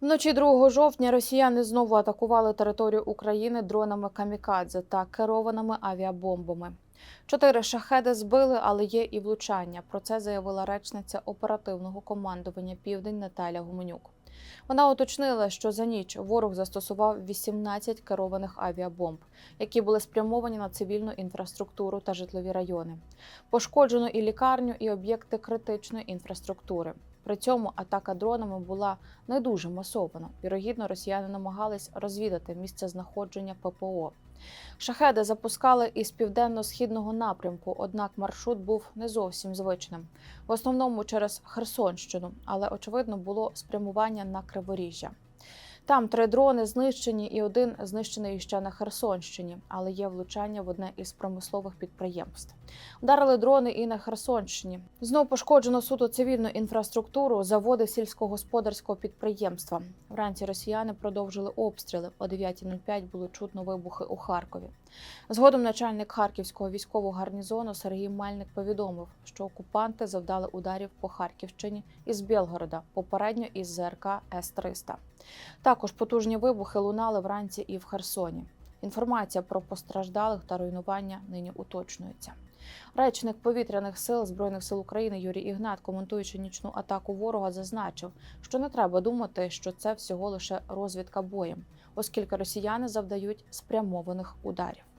Вночі 2 жовтня росіяни знову атакували територію України дронами камікадзе та керованими авіабомбами. Чотири шахеди збили, але є і влучання. Про це заявила речниця оперативного командування Південь Наталя Гуменюк. Вона уточнила, що за ніч ворог застосував 18 керованих авіабомб, які були спрямовані на цивільну інфраструктуру та житлові райони. Пошкоджено і лікарню, і об'єкти критичної інфраструктури. При цьому атака дронами була не дуже масована. Вірогідно, росіяни намагались розвідати місце знаходження ППО. Шахеди запускали із південно-східного напрямку, однак маршрут був не зовсім звичним. В основному через Херсонщину, але очевидно було спрямування на Криворіжжя. Там три дрони знищені, і один знищений ще на Херсонщині, але є влучання в одне із промислових підприємств. Вдарили дрони і на Херсонщині. Знов пошкоджено суто цивільну інфраструктуру, заводи сільськогосподарського підприємства. Вранці росіяни продовжили обстріли. О 9.05 було чутно вибухи у Харкові. Згодом начальник харківського військового гарнізону Сергій Мельник повідомив, що окупанти завдали ударів по Харківщині із Білгорода, попередньо із ЗРК С-300. Також потужні вибухи лунали вранці і в Херсоні. Інформація про постраждалих та руйнування нині уточнюється. Речник повітряних сил збройних сил України Юрій Ігнат, коментуючи нічну атаку ворога, зазначив, що не треба думати, що це всього лише розвідка боєм, оскільки росіяни завдають спрямованих ударів.